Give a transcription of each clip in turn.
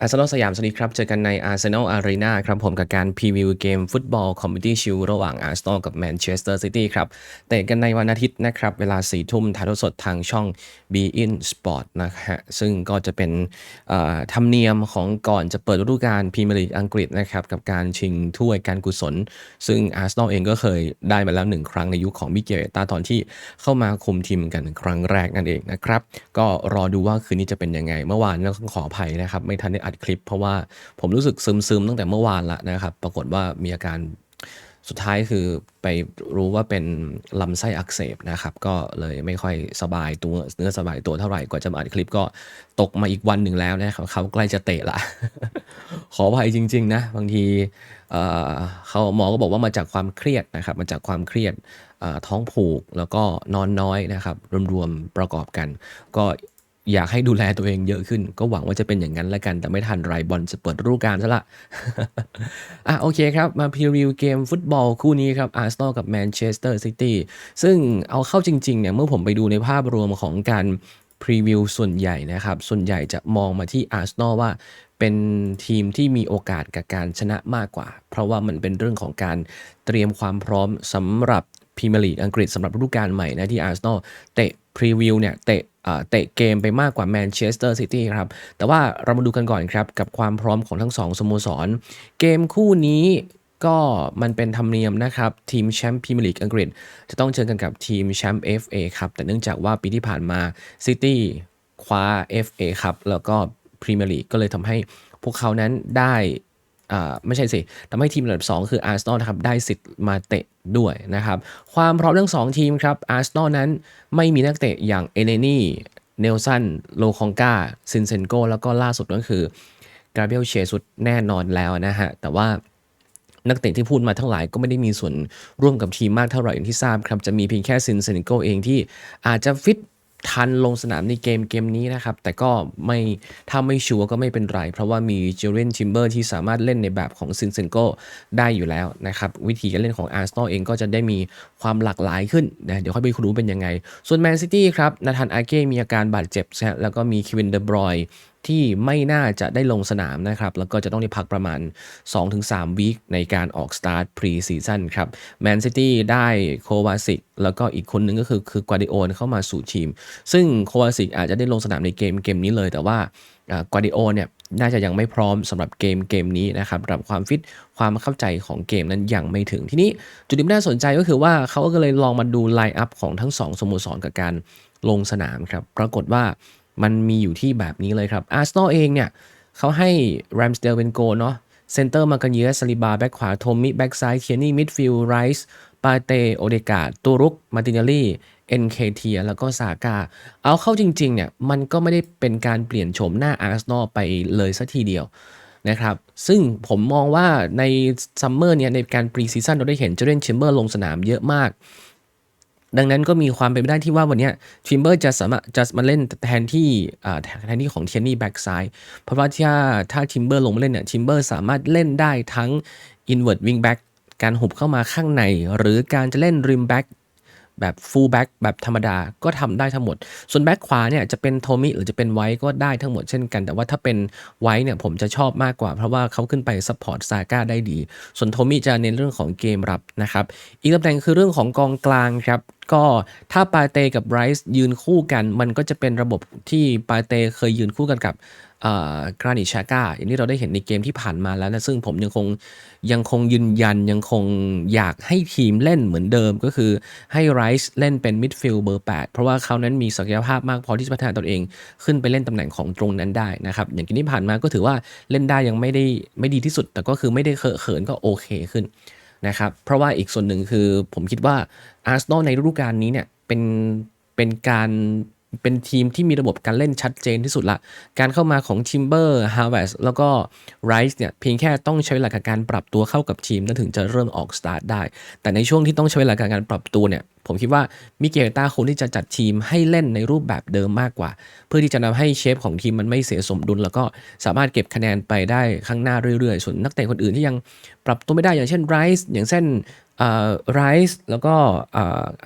อาร์เซนอลสยามสวัสดีครับ เจอกันใน Arsenal Arena ครับผมกับการพรีวิวเกมฟุตบอลคอมมิตี้ชิลระหว่างอาร์เซนอลกับแมนเชสเตอร์ซิตี้ครับเตะกันในวันอาทิตย์นะครับ เวลา4ทุ่มถ่ายทอดสดทางช่อง b e in Sport นะฮะซึ่งก็จะเป็นธรรมเนียมของก่อนจะเปิดฤดูกาลพรีเมียร์ลีกอังกฤษนะครับ กับการชิงถ้วยการกุศล ซึ่งอาร์เซนอลเองก็เคยได้มาแล้วหนึ่งครั้งในยุคของมิเกลตาตอนที่เข้ามาคุมทีมกันครั้งแรกนั่นเองนะครับก็รอดูว่าคืนนี้จะเป็นยังไงเมื่อวานต้องขออภัยนะครับไม่ทันได้อัดคลิป เพราะว่าผมรู้สึกซึมๆตั้งแต่เมื่อวานละนะครับ ปรากฏว่ามีอาการสุดท้ายคือไปรู้ว่าเป็นลำไส้อักเสบนะครับ ก็เลยไม่ค่อยสบายตัวเนื้อสบายตัวเท่าไหร่กว่าจะมาอัดคลิปก็ตกมาอีกวันหนึ่งแล้วนะครับเขาใกล้จะเตะละ ขออภัยจริง ๆ นะ บางทีเเขาหมอก็บอกว่ามาจากความเครียดนะครับ มาจากความเครียดท้องผูกแล้วก็นอนน้อยนะครับ รวมๆประกอบกัน ก็ อยากให้ดูแลตัวเองเยอะขึ้น ก็หวังว่าจะเป็นอย่างนั้นล้วกัน แต่ไม่ทันไรบอลจะเปิดฤดูกาลซะละอะโอเคครับ มาพรีวิวเกมฟุตบอลคู่นี้ครับอาร์เซนอลกับแมนเชสเตอร์ซิตี้ซึ่งเอาเข้าจริงๆเนี่ยเมื่อผมไปดูในภาพรวมของการพรีวิวส่วนใหญ่นะครับ ส่วนใหญ่จะมองมาที่อาร์เซนอลว่าเป็นทีมที่มีโอกาสกับการชนะมากกว่า เพราะว่ามันเป็นเรื่องของการเตรียมความพร้อมสำหรับพรีเมียร์ลีกอังกฤษสำหรับฤดูกาลใหม่นะที่อาร์เซนอลเตะ พรีวิวเนี่ยเตะเตะเกมไปมากกว่าแมนเชสเตอร์ซิตี้ครับ แต่ว่าเรามาดูกันก่อนครับ กับความพร้อมของทั้งสองสโมสร เกมคู่นี้ก็มันเป็นธรรมเนียมนะครับ ทีมแชมป์พรีเมียร์ลีกอังกฤษ จะต้องเจอกันกับทีมแชมป์ FA ครับ แต่เนื่องจากว่าปีที่ผ่านมาซิตี้คว้า FA ครับ แล้วก็พรีเมียร์ลีกก็เลยทำให้พวกเขานั้นได้ ไม่ใช่สิทำให้ทีมอันดับ2คืออาร์เซนอลนะครับได้สิทธิ์มาเตะด้วยนะครับ ความพร้อมทั้ง2ทีมครับอาร์เซนอลนั้นไม่มีนักเตะอย่างเอเนนี่เนลสันโลคองกาซินเซนโกแล้วก็ล่าสุดก็คือกราเบรียลเชสุดแน่นอนแล้วนะฮะ แต่ว่านักเตะที่พูดมาทั้งหลายก็ไม่ได้มีส่วนร่วมกับทีมมากเท่าไหร่อย่างที่ทราบครับ จะมีเพียงแค่ซินเซนโกเองที่อาจจะฟิต ทันลงสนามในเกมเกมนี้นะครับ แต่ก็ไม่ถ้าไม่ชัวร์ก็ไม่เป็นไร เพราะว่ามีเจเรนชิมเบอร์ที่สามารถเล่นในแบบของซินเซนโกได้อยู่แล้วนะครับ วิธีการเล่นของอาร์เซนอลเองก็จะได้มีความหลากหลายขึ้นนะเดี๋ยวค่อยไปรู้เป็นยังไง ส่วนแมนซิตี้ครับนาธานอาเก้มีอาการบาดเจ็บแล้วก็มีคิวินเดอบรอย ที่ไม่น่าจะได้ลงสนามนะครับ แล้วก็จะต้องได้พักประมาณ 2-3 วีคในการออกสตาร์ทพรีซีซั่นครับแมนซิตี้ได้โควาสิกแล้วก็อีกคนนึงก็คือคือกวาดิโอนเข้ามาสู่ทีม ซึ่งโควาสิกอาจจะได้ลงสนามในเกมเกมนี้เลย แต่ว่ากวาดิโอเนี่ยน่าจะยังไม่พร้อมสำหรับเกมเกมนี้นะครับระดับความฟิตความเข้าใจของเกมนั้นยังไม่ถึงทีนี้จุดที่น่าสนใจก็คือว่าเขาก็เลยลองมาดูไลน์อัพของทั้งสองสโมสรกับการลงสนามครับ ปรากฏว่า มันมีอยู่ที่แบบนี้เลยครับอาร์เซนอลเองเนี่ยเขาให้แรมสเดลเป็นโกเนาะเซนเตอร์มากันเยสซาลิบา แบ็กขวา โทมิแบ็กซ้ายเคียนี่ มิดฟิลด์ไรส์ปาเต โอเดกาตูรุก มาตินาลีเอ็นเคเทียแล้วก็ซากา เอาเข้าจริงๆเนี่ย มันก็ไม่ได้เป็นการเปลี่ยนโฉมหน้าอาร์เซนอลไปเลยสัทีเดียวนะครับ ซึ่งผมมองว่าในซัมเมอร์เนี่ย ในการปรีซีซั่นเราได้เห็นเจเรนเชมเบอร์ลงสนามเยอะมาก ดังนั้นก็มีความเป็นไปได้ที่ว่าวันนี้ทิมเบอร์จะสามารถจะมาเล่นแทนที่แทนที่ของเทียนี่แบ็กซ้ายเพราะว่าถ้าถ้าทิมเบอร์ลงมาเล่นเนี่ยทิมเบอร์สามารถเล่นได้ทั้ง Invert Wing Back การหุบเข้ามาข้างใน หรือการจะเล่นริมแบ็ก แบบฟูลแบ็กแบบธรรมดาก็ทำได้ทั้งหมด ส่วนแบ็กขวาเนี่ยจะเป็นโทมิหรือจะเป็นไวท์ก็ได้ทั้งหมดเช่นกัน แต่ว่าถ้าเป็นไวท์เนี่ยผมจะชอบมากกว่า เพราะว่าเขาขึ้นไปซัพพอร์ตซาก้าได้ดี ส่วนโทมิจะเน้นเรื่องของเกมรับนะครับ อีกตำแหน่งคือเรื่องของกองกลางครับก็ถ้าปาเตกับไรส์ยืนคู่กัน มันก็จะเป็นระบบที่ปาเตเคยยืนคู่กันกับ กรานิชาก้าอย่างที่เราได้เห็นในเกมที่ผ่านมาแล้วนะซึ่งผมยังคงยังคงยืนยันยังคงอยากให้ทีมเล่นเหมือนเดิมก็คือให้ไรส์เล่นเป็นมิดฟิลด์เบอร์ 8 เพราะว่าเขานั้นมีศักยภาพมากพอที่จะพัฒนาตนเองขึ้นไปเล่นตำแหน่งของตรงนั้นได้นะครับอย่างที่ผ่านมาก็ถือว่าเล่นได้ยังไม่ได้ไม่ดีที่สุด แต่ก็คือไม่ได้เคอะเขินก็โอเคขึ้นนะครับเพราะว่าอีกส่วนหนึ่งคือผมคิดว่าอาร์เซนอลในฤดูกาลนี้เนี่ยเป็นเป็นการ เป็นทีมที่มีระบบการเล่นชัดเจนที่สุดละ การเข้ามาของทิมเบอร์ฮาวเวสแล้วก็ไรส์เนี่ยเพียงแค่ต้องใช้เวลากับการปรับตัวเข้ากับทีมนั่นถึงจะเริ่มออกสตาร์ทได้ แต่ในช่วงที่ต้องใช้เวลากับการปรับตัวเนี่ย ผมคิดว่ามิเกลตาควรที่จะจัดทีมให้เล่นในรูปแบบเดิมมากกว่า เพื่อที่จะทำให้เชฟของทีมมันไม่เสียสมดุล แล้วก็สามารถเก็บคะแนนไปได้ข้างหน้าเรื่อยๆ ส่วนนักเตะคนอื่นที่ยังปรับตัวไม่ได้อย่างเช่นไรส์อย่างเช่นไรส์แล้วก็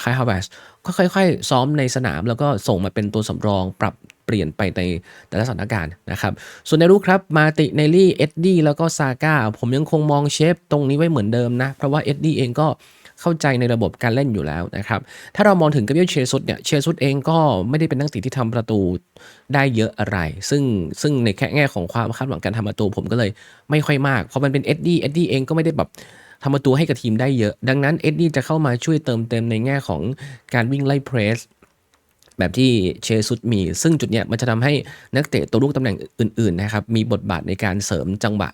คายฮาวเวสก็ค่อยๆ ซ้อมในสนาม แล้วก็ส่งมาเป็นตัวสำรองปรับเปลี่ยนไปในแต่ละสถานการณ์นะครับ ส่วนในรูปครับ มาติเนลี่ เอ็ดดี้ แล้วก็ซาก้า ผมยังคงมองเชฟตรงนี้ไว้เหมือนเดิมนะ เพราะว่าเอ็ดดี้เองก็ เข้าใจในระบบการเล่นอยู่แล้วนะครับ ถ้าเรามองถึงกับเบียลเชซุสเนี่ย เชซุสเองก็ไม่ได้เป็นนักเตะที่ทำประตูได้เยอะอะไร ซึ่งซึ่งในแค่แง่ของความคาดหวังการทำประตูผมก็เลยไม่ค่อยมาก เพราะมันเป็นเอ็ดดี้ เอ็ดดี้เองก็ไม่ได้แบบทำประตูให้กับทีมได้เยอะ ดังนั้นเอ็ดดี้จะเข้ามาช่วยเติมเต็มในแง่ของการวิ่งไล่เพรสแบบที่เชซุดมี ซึ่งจุดเนี้ยมันจะทำให้นักเตะตัวลูกตำแหน่งอื่นๆนะครับมีบทบาทในการเสริมจังหวะ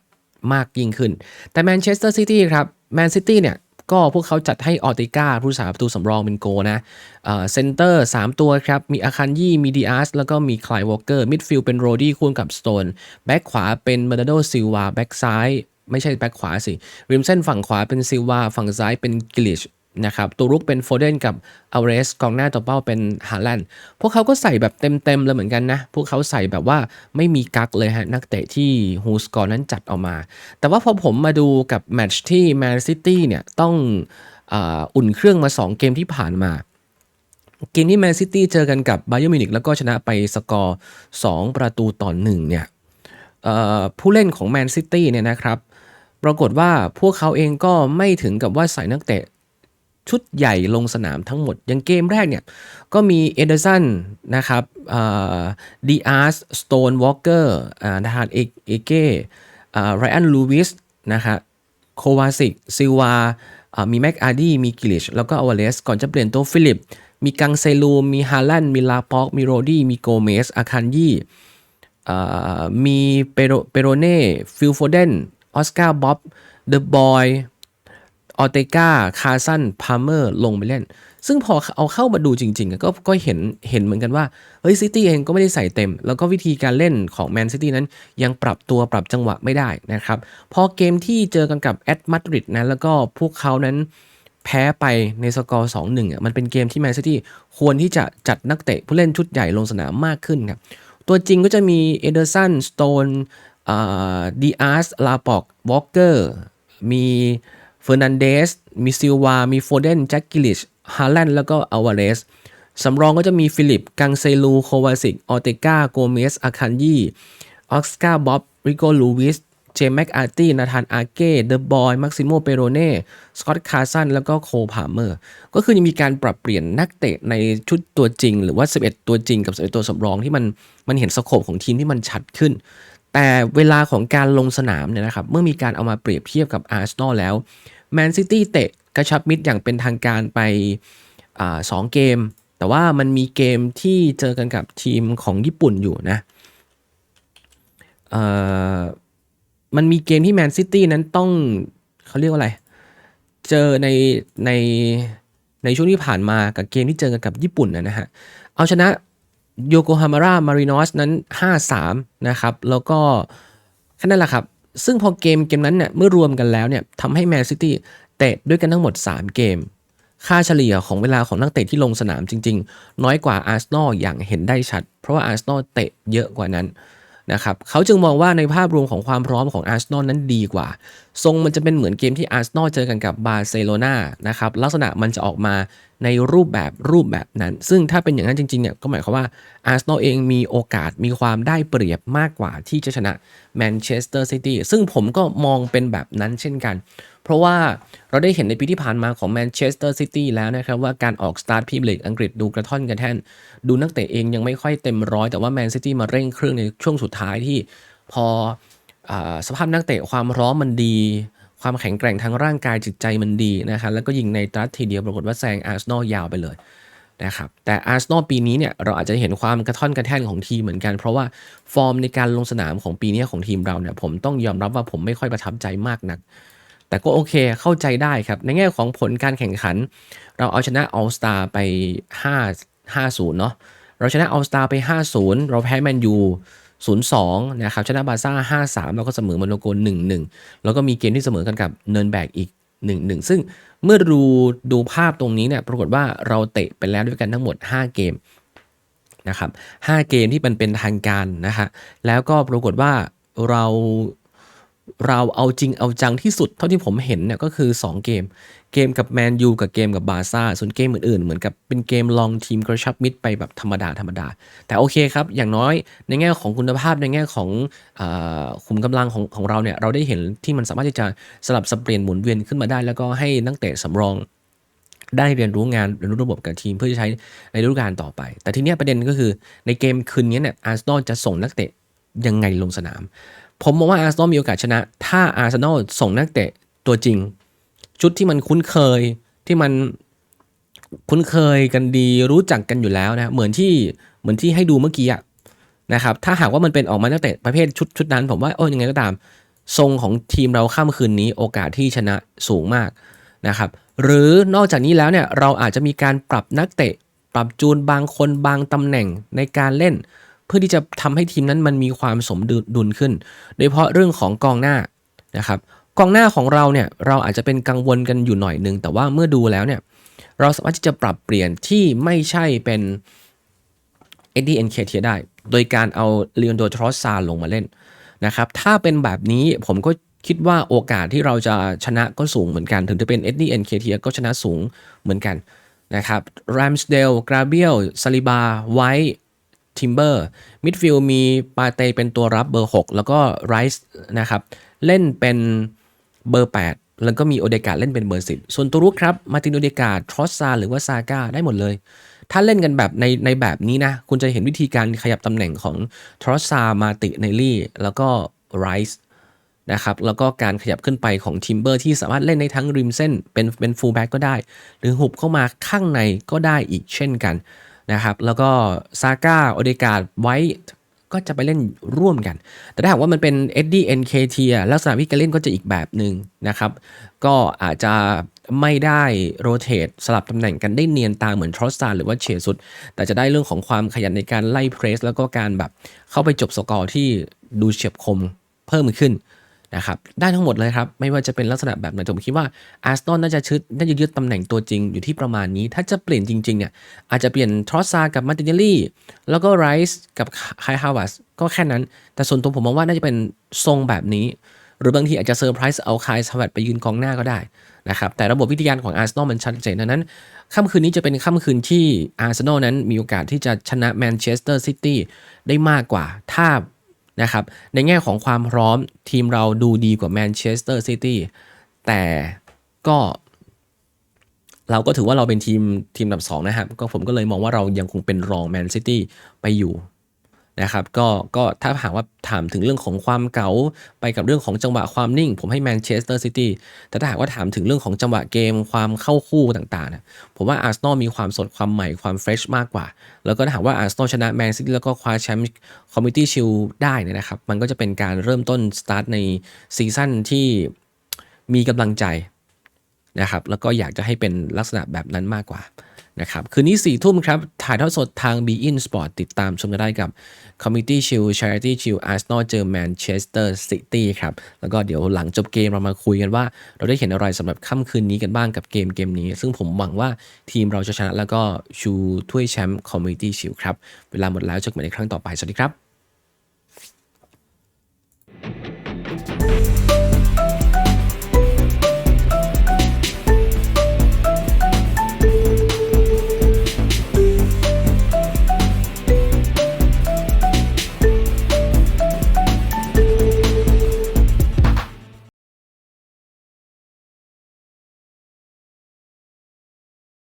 มากยิ่งขึ้น แต่แมนเชสเตอร์ซิตี้ครับแมนซิตี้เนี่ย ก็พวกเขาจัดให้ออติก้าผู้สาประตูสำรองเป็นโกนะเซนเตอร์3ตัวครับ มีอาคันยี่มีดีอาร์สแล้วก็มีคลายวอลเกอร์มิดฟิลด์เป็นโรดี้คู่กับสโตนแบ็กขวาเป็นเบอร์โดซิลวาแบ็กซ้ายไม่ใช่แบ็กขวาสิ ริมเส้นฝั่งขวาเป็นซิลวาฝั่งซ้ายเป็นกิลิช นะครับตัวรุกเป็นโฟเดนกับอเรสกองหน้าตัวเป้าเป็นฮาแลนด์พวกเขาก็ใส่แบบเต็มๆเลยเหมือนกันนะ พวกเขาใส่แบบว่าไม่มีกักเลยฮะ นักเตะที่ฮูสกอร์นั้นจัดออกมา แต่ว่าพอผมมาดูกับแมตช์ที่แมนซิตี้เนี่ย ต้องออุ่นเครื่องมา 2 เกมที่ผ่านมาเกมที่แมนซิตี้เจอกันกับไบเออร์มิวนิกแล้วก็ชนะไปสกอร์ 2 ประตูต่อ1เนี่ยเอ่อผู้เล่นของแมนซิตี้เนี่ยนะครับ ปรากฏว่าพวกเขาเองก็ไม่ถึงกับว่าใส่นักเตะ ชุดใหญ่ลงสนามทั้งหมด อย่างเกมแรกเนี่ย ก็มีเอเดอร์สันนะครับดีอาร์สสโตนวอลเกอร์นาธานเอเก้ไรอันลูวิสนะครับโควาซิกซิลวามีแม็กอาร์ดีมีกิลิชแล้วก็อวเลสก่อนจะเปลี่ยนตัวฟิลิป มีกังเซลูมีฮาลันมีลาป็อก มีโรดี้มีโกเมสอาคันยี่มีเปโรเปโรเน่ฟิลโฟเดนออสการ์บ๊อบเดอะบอย ออเตกาคาซันพาร์เมอร์ลงไปเล่น ซึ่งพอเอาเข้ามาดูจริงๆ ก็ก็เห็นเห็นเหมือนกันว่า เฮ้ยซิตี้เองก็ไม่ได้ใส่เต็ม แล้วก็วิธีการเล่นของแมนซิตี้นั้น ยังปรับตัวปรับจังหวะไม่ได้นะครับ พอเกมที่เจอกันกับแอตมาดริดนะแล้วก็พวกเขานั้นแพ้ไปในสกอร์2-1อะมันเป็นเกมที่แมนซิตี้ควรที่จะจัดนักเตะผู้เล่นชุดใหญ่ลงสนามมากขึ้นครับ ตัวจริงก็จะมีเอเดอร์สันสโตนดีอาร์สลาปอกวอลเกอร์มี เฟอร์นันเดส มีซิลวา มีโฟเดน แจ็คกิลิช ฮาแลนด์ แล้วก็อาวาเรส สำรองก็จะมีฟิลิป กังเซลู โควาซิก ออเตกา โกเมส อาคันยี่ออสการ์ บ๊อบ ริโกลูวิส เจมแม็กอาร์ตี้ นาธาน อาเก้ เดอะบอย มักซิโม เปโรเน่ สกอตต์คาร์สัน แล้วก็โคพาเมอร์ ก็คือยังมีการปรับเปลี่ยนนักเตะในชุดตัวจริง หรือว่า 11 ตัวจริงกับ 11 ตัวสำรองที่มันมันเห็นสโคปของทีมที่มันชัดขึ้น แต่เวลาของการลงสนามเนี่ยนะครับ เมื่อมีการเอามาเปรียบเทียบกับอาร์เซนอลแล้วแมนซิตี้เตะกระชับมิตรอย่างเป็นทางการไปสองเกม แต่ว่ามันมีเกมที่เจอกันกับทีมของญี่ปุ่นอยู่นะมันมีเกมที่แมนซิตี้นั้นต้องเขาเรียกว่าอะไร เจอในในในช่วงที่ผ่านมากับเกมที่เจอกันกับญี่ปุ่นนะฮะ เอาชนะ โยโกฮามาร่ามารินอสนั้น 5-3 นะครับ แล้วก็แค่นั้นแหละครับ ซึ่งพอเกมเกมนั้นเนี่ยเมื่อรวมกันแล้วเนี่ยทำให้แมนซิตี้เตะด้วยกันทั้งหมด 3 เกม ค่าเฉลี่ยของเวลาของนักเตะที่ลงสนามจริง ๆ น้อยกว่าอาร์เซนอลอย่างเห็นได้ชัด เพราะว่าอาร์เซนอลเตะเยอะกว่านั้น นะครับเขาจึงมองว่าในภาพรวมของความพร้อมของอาร์เซนอลนั้นดีกว่า ทรงมันจะเป็นเหมือนเกมที่อาร์เซนอลเจอกันกับบาร์เซโลนานะครับลักษณะมันจะออกมาในรูปแบบรูปแบบนั้น ซึ่งถ้าเป็นอย่างนั้นจริงๆเนี่ยก็หมายความว่าอาร์เซนอลเองมีโอกาสมีความได้เปรียบมากกว่าที่จะชนะแมนเชสเตอร์ซิตี้ซึ่งผมก็มองเป็นแบบนั้นเช่นกัน เพราะว่าเราได้เห็นในปีที่ผ่านมาของแมนเชสเตอร์ซิตี้แล้วนะครับ ว่าการออกสตาร์ทพรีเมลีกอังกฤษดูกระท่อนกระแท่น ดูนักเตะเองยังไม่ค่อยเต็มร้อยแต่ว่าแมนซิตี้มาเร่งเครื่องในช่วงสุดท้ายที่พออสภาพนักเตะความร้อมมันดี ความแข็งแกร่งทางร่างกายจิตใจมันดีนะครับแล้วก็ยิงในตรัสทีเดียวปรากฏว่าแซงอาร์เซนอลยาวไปเลยนะครับแต่อาร์เซนอลปีนี้เนี่ยเราอาจจะเห็นความกระท่อนกระแท่นของทีมเหมือนกัน เพราะว่าฟอร์มในการลงสนามของปีนี้ของทีมเราเนี่ยผมต้องยอมรับว่าผมไม่ค่อยประทับใจมากนัก แต่ก็โอเคเข้าใจได้ครับ ในแง่ของผลการแข่งขัน เราเอาชนะออลสตาไป 5 5-0 เนาะเราชนะออลสตาไป 5-0 เราแพ้แมนยู0-2 นะครับ ชนะบาซ่า 5-3 แล้วก็เสมอโมโนโก1-1 แล้วก็มีเกมที่เสมอกันกับเนินแบกอีก 1-1 ซึ่งเมื่อดูดูภาพตรงนี้เนี่ยปรากฏว่าเราเตะไปแล้วด้วยกันทั้งหมด 5 เกมนะครับ5เกมที่มันเป็นทางการนะฮะแล้วก็ปรากฏว่าเรา เราเอาจริงเอาจังที่สุดเท่าที่ผมเห็นเนี่ยก็คือ 2 เกม เกมกับแมนยูกับเกมกับบาร์ซ่าส่วนเกมอื่นๆ เหมือนกับเป็นเกมลองทีมกระชับมิตรไปแบบธรรมดาธรรมดา แต่โอเคครับ อย่างน้อยในแง่ของคุณภาพในแง่ของอขุมกำลังของของเราเนี่ยเราได้เห็นที่มันสามารถที่จะสลับสับเปลี่ยนหมุนเวียนขึ้นมาได้ แล้วก็ให้นักเตะสำรองได้เรียนรู้งานเรียนรู้ระบบกับทีมเพื่อจะใช้ในฤดูกาลต่อไป แต่ทีนี้ประเด็นก็คือในเกมคืนนี้เนี่ยอาร์เซนอลจะส่งนักเตะยังไงลงสนาม ผมมองว่าอาร์เซนอลมีโอกาสชนะ ถ้าอาร์เซนอลส่งนักเตะตัวจริง ชุดที่มันคุ้นเคยที่มันคุ้นเคยกันดีรู้จักกันอยู่แล้วนะเหมือนที่เหมือนที่ให้ดูเมื่อกี้อะนะครับถ้าหากว่ามันเป็นออกมานักเตะประเภทชุดชุดนั้น ผมว่าโอ้ยังไงก็ตาม ทรงของทีมเราข้ามคืนนี้โอกาสที่ชนะสูงมากนะครับหรือนอกจากนี้แล้วเนี่ยเราอาจจะมีการปรับนักเตะ ปรับจูนบางคนบางตำแหน่งในการเล่น พื่อที่จะทำให้ทีมนั้นมันมีความสมดุลขึ้น โดยเฉพาะเรื่องของกองหน้านะครับกองหน้าของเราเนี่ยเราอาจจะเป็นกังวลกันอยู่หน่อยนึง แต่ว่าเมื่อดูแล้วเนี่ยเราสามารถที่จะปรับเปลี่ยนที่ไม่ใช่เป็นเอ็ดดี้เอ็นเคเทียได้ โดยการเอาเล o อนโดทรอสซาลงมาเล่นนะครับถ้าเป็นแบบนี้ผมก็คิดว่าโอกาสที่เราจะชนะก็สูงเหมือนกัน ถึงจะเป็นเอ็ดดี้เอ็นเคเทียก็ชนะสูงเหมือนกันนะครับแรมสเดลกราเบียลซาลิบาไวท์ ทิมเบอร์มิดฟิลมีปาเตเป็นตัวรับเบอร์ 6 แล้วก็ไรส์นะครับเล่นเป็นเบอร์ 8 แล้วก็มีโอเดกาเล่นเป็นเบอร์ 10 ส่วนตัวรุกครับมาตินโอเดกาทรอสซาหรือว่าซาก้าได้หมดเลย ถ้าเล่นกันแบบในในแบบนี้นะ คุณจะเห็นวิธีการขยับตำแหน่งของทรอสซามาติเนลลี่ แล้วก็ไรส์นะครับแล้วก็การขยับขึ้นไปของทิมเบอร์ที่สามารถเล่นในทั้งริมเส้นเป็นเป็นฟูลแบ็กก็ได้ หรือหุบเข้ามาข้างในก็ได้อีกเช่นกัน นะครับ แล้วก็ซาก้าโอเดกาดไว้ก็จะไปเล่นร่วมกัน แต่ถ้าหากว่ามันเป็นเอ็ดดี้เอ็นเคทีลักษณะวิการเล่นก็จะอีกแบบหนึ่งนะครับ ก็อาจจะไม่ได้โรเตทสลับตำแหน่งกันได้เนียนตาเหมือนทรอสตาหรือว่าเชสุด แต่จะได้เรื่องของความขยันในการไล่เพรส แล้วก็การแบบเข้าไปจบสกอร์ที่ดูเฉียบคมเพิ่มขึ้น นะครับได้ทั้งหมดเลยครับ ไม่ว่าจะเป็นลักษณะแบบไหนผมคิดว่าอาร์เซนอลน่าจะชึดน่าจะยึดตำแหน่งตัวจริงอยู่ที่ประมาณนี้ ถ้าจะเปลี่ยนจริงๆเนี่ยอาจจะเปลี่ยนทรอสซากับมาติเนลลี่ แล้วก็ไรส์กับไคฮาวาสก็แค่นั้น แต่ส่วนตัวผมมองว่าน่าจะเป็นทรงแบบนี้ หรือบางทีอาจจะเซอร์ไพรส์เอาไคายสวัสไปยืนกองหน้าก็ได้นะครับแต่ระบบวิทยาของอาร์เซนอลมันชัดเจนดังนั้นค่ำคืนนี้จะเป็นค่ำคืนที่อาร์เซนอลนั้นมีโอกาสที่จะชนะแมนเชสเตอร์ซิตี้ได้มากกว่า ถ้า นะครับ ในแง่ของความพร้อมทีมเราดูดีกว่าแมนเชสเตอร์ซิตี้แต่ก็ เราก็ถือว่าเราเป็นทีมทีมดับสองนะครับ ก็ผมก็เลยมองว่าเรายังคงเป็นรองแมนซิตี้ไปอยู่ นะครับก็ก็ถ้าหากว่าถามถึงเรื่องของความเก๋าไปกับเรื่องของจังหวะความนิ่ง ผมให้แมนเชสเตอร์ซิตี้แต่ถ้าหากว่าถามถึงเรื่องของจังหวะเกมความเข้าคู่ต่างๆนะผมว่าอาร์เซนอลมีความสดความใหม่ความเฟรชมากกว่า แล้วก็ถ้าหากว่าอาร์เซนอลชนะแมนซิตี้แล้วก็คว้าแชมป์คอมมิตี้ชิลได้นยนะครับ มันก็จะเป็นการเริ่มต้นสตาร์ทในซีซั่นที่มีกำลังใจนะครับแล้วก็อยากจะให้เป็นลักษณะแบบนั้นมากกว่า นะครับ คืนนี้4ี่ทุ่มครับ ถ่ายทอดสดทาง b e in Sport ติดตามชมกันได้กับ Community Shield Charity Shield Arsenal เจอ Manchester City ครับ แล้วก็เดี๋ยวหลังจบเกมเรามาคุยกันว่า เราได้เห็นอะไรสำหรับค่ำคืนนี้กันบ้างกับเกมเกมนี้ ซึ่งผมหวังว่าทีมเราจะชนะแล้วก็ชูถ้วยแชมป์ Community Shield ครับ เวลาหมดแล้วเจอกันใหม่ในครั้งต่อไป สวัสดีครับ